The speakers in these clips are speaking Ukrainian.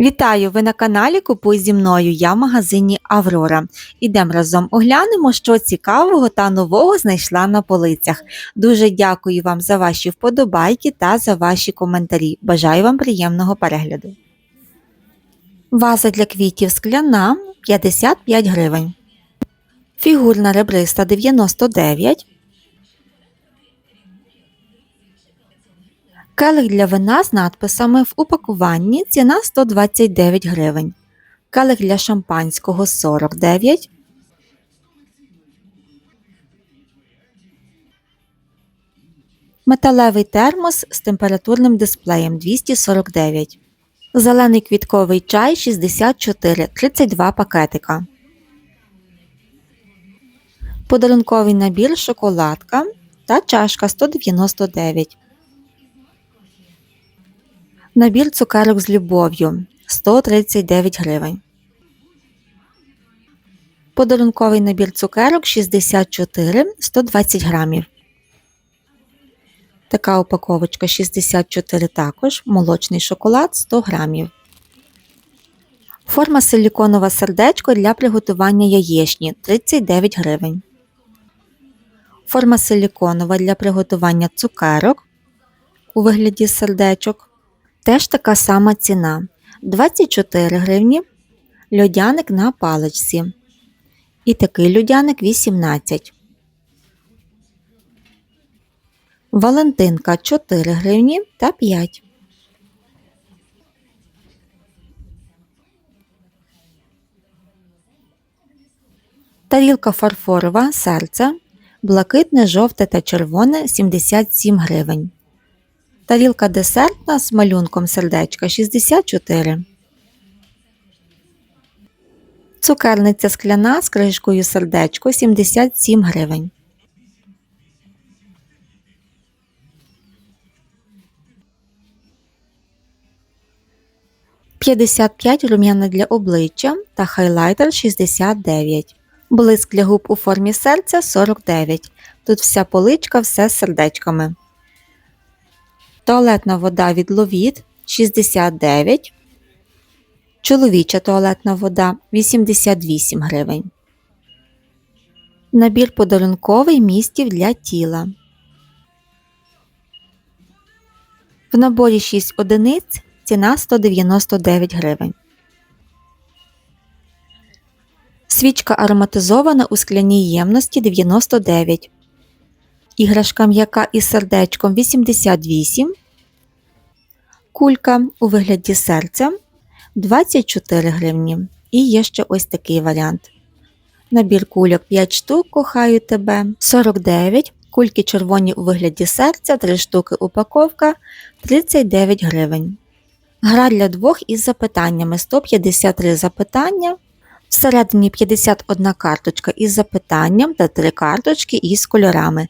Вітаю! Ви на каналі Купуй зі мною. Я в магазині Аврора. Ідемо разом оглянемо, що цікавого та нового знайшла на полицях. Дуже дякую вам за ваші вподобайки та за ваші коментарі. Бажаю вам приємного перегляду. Ваза для квітів скляна 55 гривень. Фігурна ребриста 99. Келих для вина з надписами в упакуванні ціна 129 гривень. Келих для шампанського 49. Металевий термос з температурним дисплеєм 249. Зелений квітковий чай 64 32 пакетика. Подарунковий набір шоколадка та чашка 199. Набір цукерок з любов'ю 139 гривень. Подарунковий набір цукерок 64 120 грамів. Така упаковочка 64 також. Молочний шоколад 100 грамів. Форма силіконова сердечко для приготування яєчні 39 гривень. Форма силіконова для приготування цукерок у вигляді сердечок Теж така сама ціна 24 гривні. Льодяник на паличці. І такий льодяник 18. Валентинка 4 гривні та 5. Тарілка фарфорова серце. Блакитне, жовте та червоне 77 гривень. Тарілка десертна з малюнком сердечка 64. Цукерниця скляна з кришкою сердечко 77 гривень. П'ятдесят п'ять рум'яна для обличчя та хайлайтер 69. Блиск для губ у формі серця 49. Тут вся поличка, все з сердечками. Туалетна вода від Ловіт 69. Чоловіча туалетна вода 88 гривень. Набір подарунковий містів для тіла. В наборі 6 одиниць ціна 199 гривень. Свічка ароматизована у скляній ємності 99 іграшка м'яка із сердечком 88, кулька у вигляді серця 24 гривні. І є ще ось такий варіант. Набір кульок 5 штук, кохаю тебе 49, кульки червоні у вигляді серця, 3 штуки упаковка 39 гривень. Гра для двох із запитаннями 153 запитання. Всередині 51 карточка із запитанням та 3 карточки із кольорами.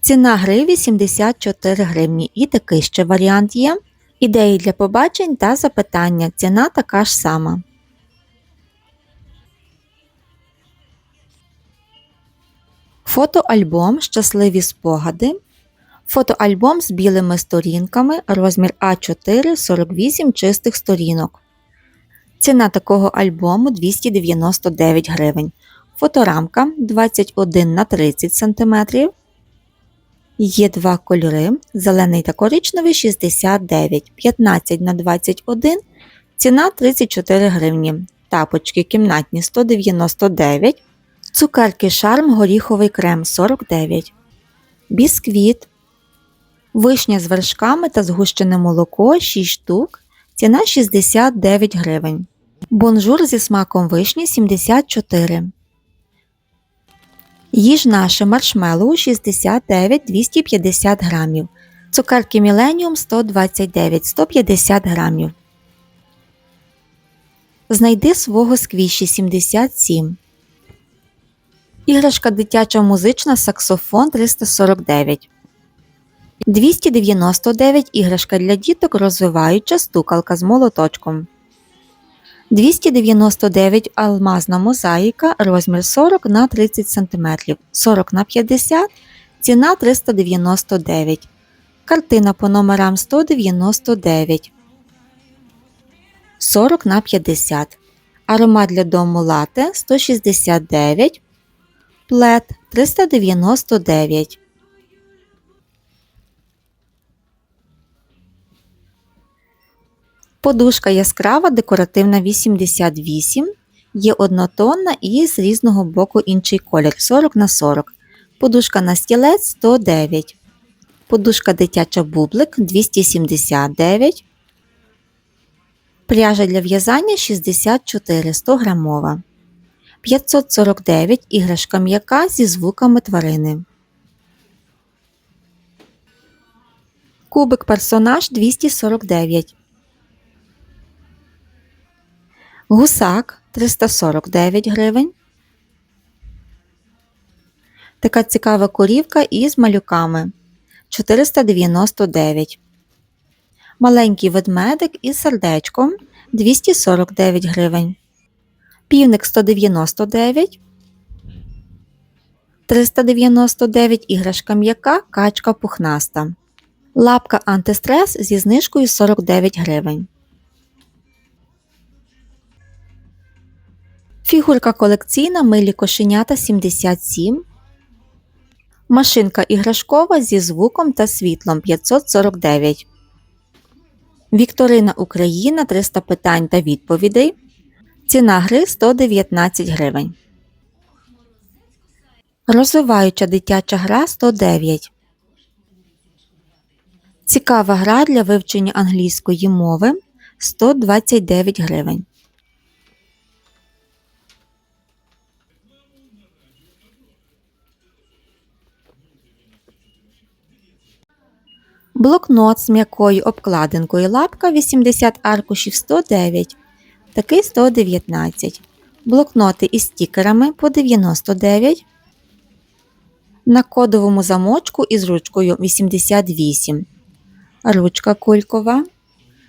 Ціна гри 84 гривні і такий ще варіант є. Ідеї для побачень та запитання. Ціна така ж сама. Фотоальбом Щасливі спогади. Фотоальбом з білими сторінками розмір А4 48 чистих сторінок. Ціна такого альбому 299 гривень. Фоторамка 21 на 30 см. Є два кольори: зелений та коричневий 69, 15 на 21, ціна 34 гривні. Тапочки кімнатні 199, цукерки шарм горіховий крем 49, бісквіт, вишня з вершками та згущене молоко 6 штук, ціна 69 гривень. Бонжур зі смаком вишні 74 Їж наше маршмеллоу 69 250 грамів. Цукерки Міленіум 129 150 грамів. Знайди свого сквіші 77. Іграшка дитяча музична саксофон 349. 299 іграшка для діток розвиваюча стукалка з молоточком. 299 алмазна мозаїка розмір 40 на 30 см, 40 на 50 ціна 399 Картина по номерам 199. 40 на 50. Аромат для дому лате 169. Плед 399. Подушка яскрава декоративна 88. Є однотонна і з різного боку інший колір 40 на 40. Подушка на стілець 109. Подушка дитяча бублик 279. Пряжа для в'язання 64 100 грамова. 549 іграшка м'яка зі звуками тварини. Кубик персонаж 249. Гусак 349 гривень. Така цікава корівка із малюками 499. Маленький ведмедик із сердечком 249 гривень. Півник 199. 399 іграшка м'яка, качка пухнаста. Лапка антистрес зі знижкою 49 гривень. Фігурка колекційна милі кошенята 77. Машинка іграшкова зі звуком та світлом 549. Вікторина Україна 300 питань та відповідей. Ціна гри 119 гривень. Розвиваюча дитяча гра 109. Цікава гра для вивчення англійської мови 129 гривень. Блокнот з м'якою обкладинкою лапка 80 аркушів 109, такий 119. Блокноти із стікерами по 99. На кодовому замочку із ручкою 88. Ручка кулькова.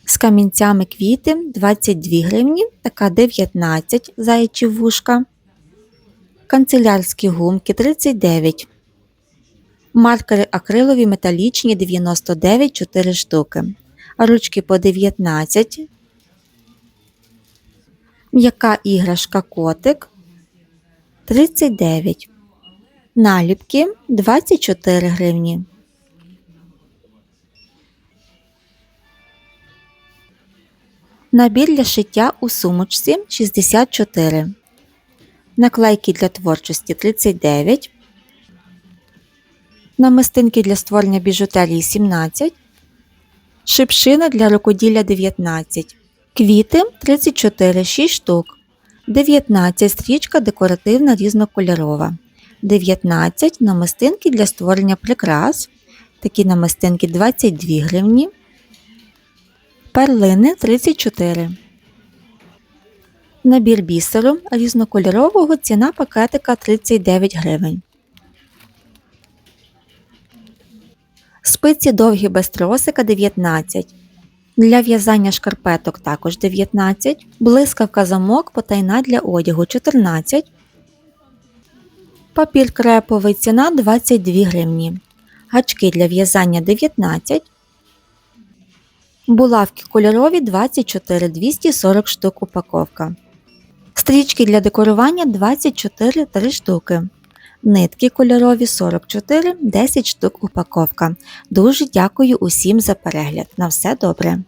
З камінцями квіти 22 гривні, така 19 заячі вушка. Канцелярські гумки 39 Маркери акрилові металічні 99 4 штуки. Ручки по 19. М'яка іграшка котик 39. Наліпки 24 гривні. Набір для шиття у сумочці 64. Наклейки для творчості 39 намистинки для створення біжутерії 17, шипшина для рукоділля 19, квіти 34 6 штук, 19 стрічка декоративна різнокольорова, 19 намистинки для створення прикрас, такі намистинки 22 гривні, перлини 34. Набір бісеру різнокольорового ціна пакетика 39 гривень. Спиці довгі без тросика 19. Для в'язання шкарпеток також 19. Блискавка замок потайна для одягу 14. Папір креповий ціна 22 гривні. Гачки для в'язання 19. Булавки кольорові 24 240 штук упаковка. Стрічки для декорування 24 3 штуки. Нитки кольорові 44, 10 штук упаковка. Дуже дякую усім за перегляд. На все добре!